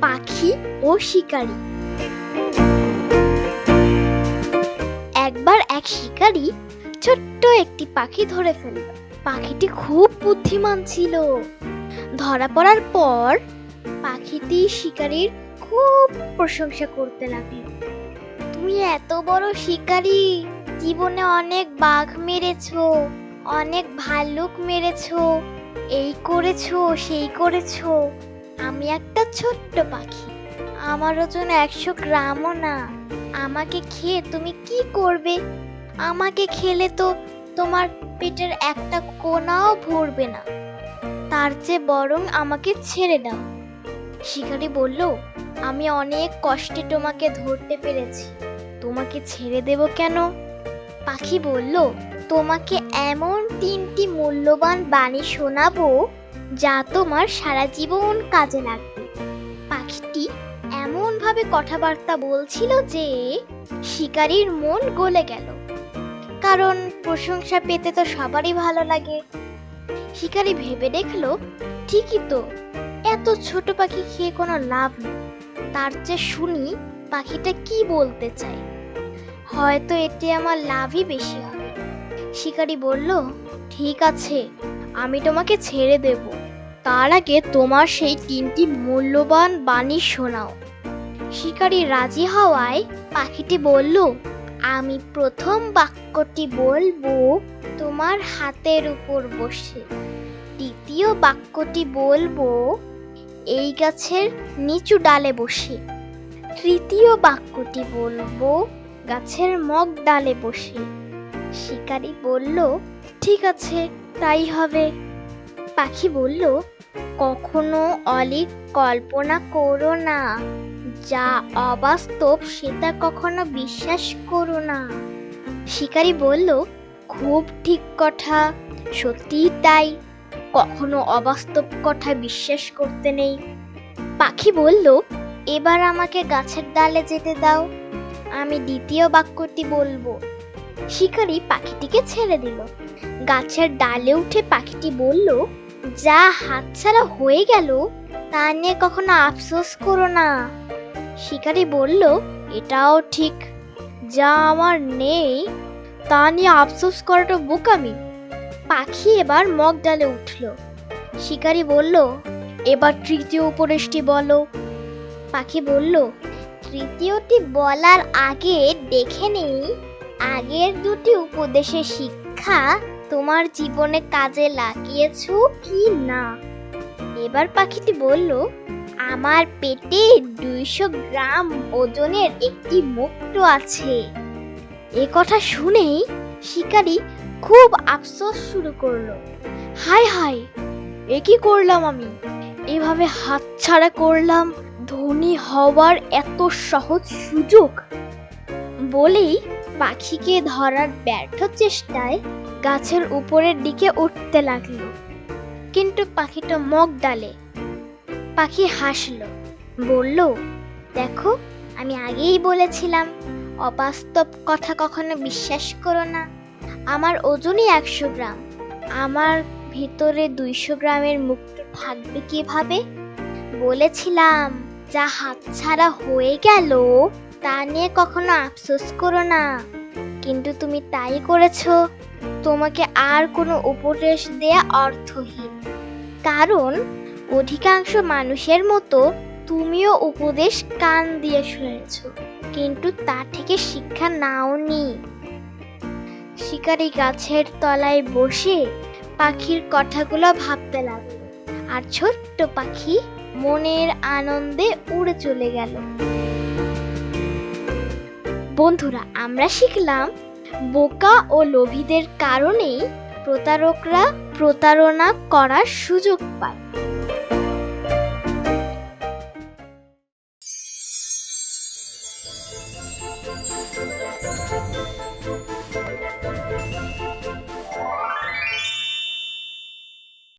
পাখি ও শিকারী। একবার এক শিকারী ছোট্ট একটি পাখি ধরে ফেলল। পাখিটি খুব বুদ্ধিমান ছিল। ধরা পড়ার পর পাখিটি শিকারীর খুব প্রশংসা করতে লাগল। তুমি এত বড় শিকারী। জীবনে অনেক বাঘ মেরেছো, অনেক ভাল্লুক মেরেছো। এই করেছ, সেই করেছ। আমি একটা ছোট্ট পাখি আমার ওজন একশো গ্রামও না। আমাকে খেয়ে তুমি কি করবে? আমাকে খেলে তো তোমার পেটের একটা কোনাও ভরবে না। তার চেয়ে বরং আমাকে ছেড়ে দাও। শিকারি বলল, আমি অনেক কষ্টে তোমাকে ধরতে পেরেছি। তোমাকে ছেড়ে দেব কেন? পাখি বলল, তোমাকে এমন তিনটি মূল্যবান বাণী শোনাবো যা তোমার সারা জীবন কাজে লাগবে। পাখিটি এমন ভাবে কথাবার্তা বলছিল যে শিকারীর মন গলে গেল। কারণ প্রশংসা পেতে তো সবারই ভালো লাগে। শিকারী ভেবে দেখল, ঠিকই তো, এত ছোট পাখি খেয়ে কোনো লাভ নেই। তার চেয়ে শুনি পাখিটা কি বলতে চায়। হয়তো এতে আমার লাভই বেশি হবে। শিকারী বলল, ঠিক আছে, আমি তোমাকে ছেড়ে দেব। তার আগে তোমার সেই তিনটি মূল্যবান বাণী শোনাও। শিকারি রাজি হওয়ায় পাখিটি বলল, আমি প্রথম বাক্যটি বলব তোমার হাতের উপর বসে। দ্বিতীয় বাক্যটি বলব এই গাছের নিচু ডালে বসে। তৃতীয় বাক্যটি বলব গাছের মগ ডালে বসে। শিকারী বলল, ঠিক আছে, তাই হবে। পাখি বলল, কখনো অলিক কল্পনা করো না। যা অবাস্তব সেটা কখনো বিশ্বাস করো না। শিকারী বলল, খুব ঠিক কথা, সত্যিই তাই। কখনো অবাস্তব কথা বিশ্বাস করতে নেই। পাখি বলল, এবার আমাকে গাছের ডালে যেতে দাও। আমি দ্বিতীয় বাক্যটি বলব। শিকারী পাখিটিকে ছেড়ে দিল। গাছের ডালে উঠে পাখিটি বলল, যা হাতছাড়া হয়ে গেল, তা নিয়ে কখনো আফসোস করো না। শিকারি বলল, এটাও ঠিক। যা আমার নেই, তা নিয়ে আফসোস করাটা বোকামি। পাখি এবার মগ ডালে উঠল। শিকারি বলল, এবার তৃতীয় উপদেশটি বলো। পাখি বলল তৃতীয়টি বলার আগে দেখে নেই, আগের দুটি উপদেশের শিক্ষা তোমার জীবনে কাজে লাগিয়েছো কি না? এবার পাখিটি বলল, আমার পেটে দুইশো গ্রাম ওজনের একটি মুক্ত আছে। এ কথা শুনেই শিকারী খুব আফসোস শুরু করল। হায় হায়, এ কি করলাম আমি? এভাবে হাতছাড়া করলাম ধনী হওয়ার এত সহজ সুযোগ? বলেই পাখিকে ধরার ব্যর্থ চেষ্টায় গাছের উপরের দিকে উঠতে লাগল। কিন্তু পাখিটা মগ ডালে। পাখি হাসলো, বলল, দেখো, আমি আগেই বলেছিলাম, অবাস্তব কথা কখনো বিশ্বাস করো না। আমার ওজনই একশো গ্রাম। আমার ভিতরে দুইশো গ্রামের মুক্ত থাকবে কীভাবে? বলেছিলাম। যা হাতছাড়া হয়ে গেল, তা নিয়ে কখনো আফসোস করো না। কিন্তু তুমি তাই করেছ, তোমাকে আর কোনো উপদেশ দেয়া অর্থহীন। কারণ, অধিকাংশ মানুষের মতো তুমিও উপদেশ কান দিয়ে শুনেছ, কিন্তু তা থেকে শিক্ষা নাওনি শিকারি গাছের তলায় বসে পাখির কথাগুলো ভাবতে লাগল, আর ছোট্ট পাখি মনের আনন্দে উড়ে চলে গেল বন্ধুরা, আমরা শিখলাম বোকা ও লোভীদের কারণেই প্রতারকরা প্রতারণা করার সুযোগ পায়